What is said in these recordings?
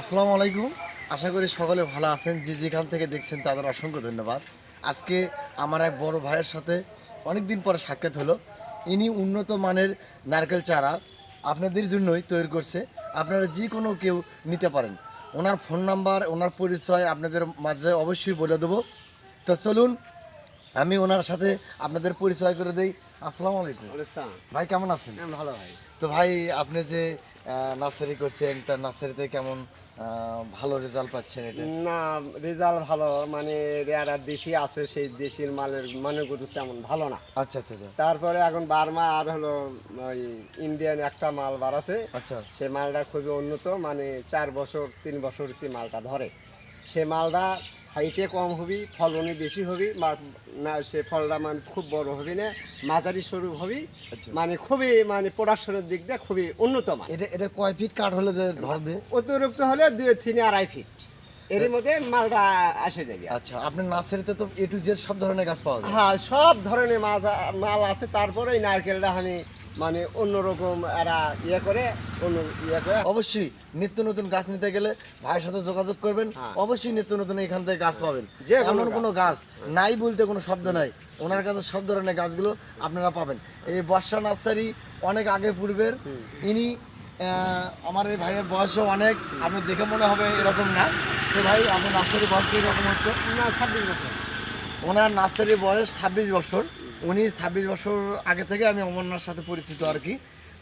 আসসালামু আলাইকুম। আশা করি সকলে ভালো আছেন। যে যেখান থেকে দেখছেন তাদের অসংখ্য ধন্যবাদ। আজকে আমার এক বড় ভাইয়ের সাথে অনেক দিন পরে সাক্ষাৎ হলো। ইনি উন্নত মানের নারকেল চারা আপনাদের জন্যই তৈরি করছে। আপনারা যে কোনো কেউ নিতে পারেন। ওনার ফোন নাম্বার ওনার পরিচয় আপনাদের মাঝে অবশ্যই বলে দেবো। তো চলুন আমি ওনার সাথে আপনাদের পরিচয় করে দেই। আসসালামু আলাইকুম। ভাই কেমন আছেন? ভালো ভাই। তো ভাই আপনি যে নার্সারি করছেন তার নার্সারিতে কেমন ভালো রেজাল্ট পাচ্ছেন এটা? না রেজাল্ট ভালো মানে রেয়ারা দেশি আছে সেই দেশির মালের মানে গরু তেমন ভালো না। আচ্ছা আচ্ছা আচ্ছা। তারপরে এখন বার্মা আর হলো ওই ইন্ডিয়ান একটা মাল বার আছে আচ্ছা। সেই মালটা খুবই উন্নত মানে চার বছর তিন বছর কি মালটা ধরে। সে মালটা হাইটে কম হবি ফলনে বেশি হবি মা- না সে ফলটা মানে খুব বড় হবি না মাঝারি স্বরূপ হবি। আচ্ছা। মানে খুবই মানে প্রোডাকশনের দিক দিয়ে খুবই উন্নত মান এটা এটা কয় ফিট কাঠ হলে ধরবে অতিরিক্ত হলে দুই তিন আড়াই ফিট। এর মধ্যে মালটা আসে যাবে। আচ্ছা আপনার নার্সারিতে তো এ টু জেড সব ধরনের গাছ পাওয়া যায়। হ্যাঁ সব ধরনের মাছ মাল আছে। তারপরে এই নারকেলটা আমি মানে অন্যরকম এরা ইয়ে করে অন্য ইয়ে করে। অবশ্যই নিত্য নতুন গাছ নিতে গেলে ভাইয়ের সাথে যোগাযোগ করবেন। হ্যাঁ। অবশ্যই নিত্য নতুন এখান থেকে গাছ পাবেন। যে এমন কোনো গাছ নাই বলতে কোনো শব্দ নাই। ওনার কাছে সব ধরনের গাছগুলো আপনারা পাবেন। এই বর্ষা নার্সারি অনেক আগে পূর্বের। ইনি আমার এই ভাইয়ের বয়সও অনেক। আপনার দেখে মনে হবে এরকম না। তো ভাই আপনার নার্সারি বয়স এরকম হচ্ছে? না ছাব্বিশ বছর। ওনার নার্সারির বয়স ছাব্বিশ বছর। উনি ছাব্বিশ বছর আগে থেকে আমি অমরনাথ সাথে পরিচিত আর কি।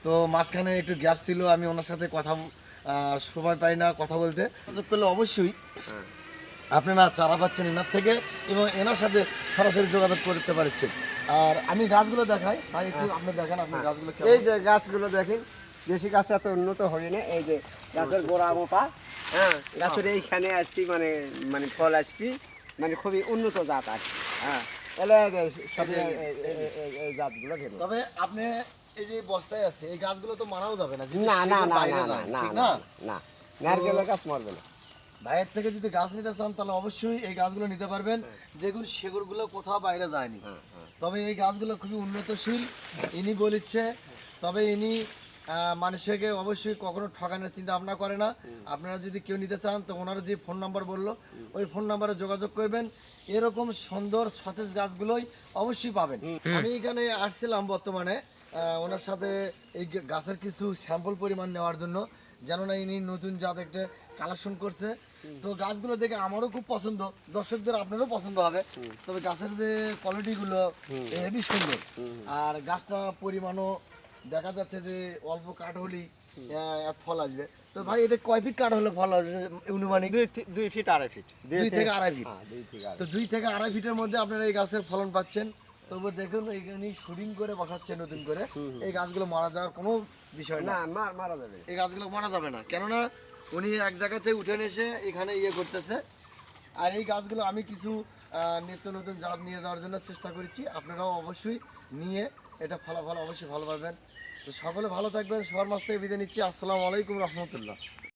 তো মাঝখানে একটু গ্যাপ ছিল আমি ওনার সাথে কথা সময় পাই না কথা বলতে। করলে অবশ্যই আপনারা চারা পাচ্ছেন এনার থেকে এবং এনার সাথে সরাসরি যোগাযোগ করতে পারছেন। আর আমি গাছগুলো দেখাই। তাই একটু আপনি দেখান আপনার গাছগুলো এই যে গাছগুলো দেখেন দেশি গাছ এত উন্নত হয় না। এই যে গাছের গোড়া মোটা। হ্যাঁ। গাছের এইখানে আসছি মানে মানে ফল আসবি। মানে খুবই উন্নত জাত আর। হ্যাঁ। তবে আপনি এই যে বস্তায় আছে এই গাছগুলো তো মানাও যাবে না না না না বাইরে না না না না? না না নারকেলের গাছ মরবে না। থেকে যদি গাছ নিতে চান তাহলে অবশ্যই এই গাছগুলো নিতে পারবেন। দেখুন শেকড়গুলো কোথাও বাইরে যায়নি। তবে এই গাছগুলো খুবই উন্নতশীল ইনি বলিচ্ছে। তবে ইনি মানুষকে অবশ্যই কখনো ঠকানোর চিন্তা ভাবনা করে না। আপনারা যদি কেউ নিতে চান তো ওনারা যে ফোন নাম্বার বলল ওই ফোন নাম্বারে যোগাযোগ করবেন। এরকম সুন্দর সতেজ গাছগুলোই অবশ্যই পাবেন। আমি এখানে আসছিলাম বর্তমানে ওনার সাথে এই গাছের কিছু স্যাম্পল পরিমাণ নেওয়ার জন্য যেন না ইনি নতুন জাত একটা কালেকশন করছে। তো গাছগুলো দেখে আমারও খুব পছন্দ দর্শকদের আপনারও পছন্দ হবে। তবে গাছের যে কোয়ালিটিগুলো হেভি সুন্দর। আর গাছটা পরিমাণও দেখা যাচ্ছে যে অল্প কাঠ হলেই ফল আসবে। তো ভাই এটা কয় ফিট কাঠ হলে ফল আসবে অনুমানিক? দুই ফিট আড়াই ফিট। দুই থেকে আড়াই ফিট। হ্যাঁ তো দুই থেকে আড়াই ফিটের মধ্যে আপনারা এই গাছের ফলন পাচ্ছেন। তবু দেখুন এইখানে শুটিং করে বসাচ্ছে নতুন করে। এই গাছগুলো মারা যাওয়ার কোনো বিষয় না। মারা যাবে। এই গাছগুলো মারা যাবে না। কেননা উনি এক জায়গাতে উঠে এসে এখানে ইয়ে করতেছে। আর এই গাছগুলো আমি কিছু নিত্য নতুন জাত নিয়ে যাওয়ার জন্য চেষ্টা করেছি। আপনারাও অবশ্যই নিয়ে এটা ফলাফল অবশ্যই ভালো পাবেন। সকলে ভালো থাকবেন সবার মাছ থেকে বিদায় নিচ্ছি। আসসালামু আলাইকুম রহমতুল্লাহ।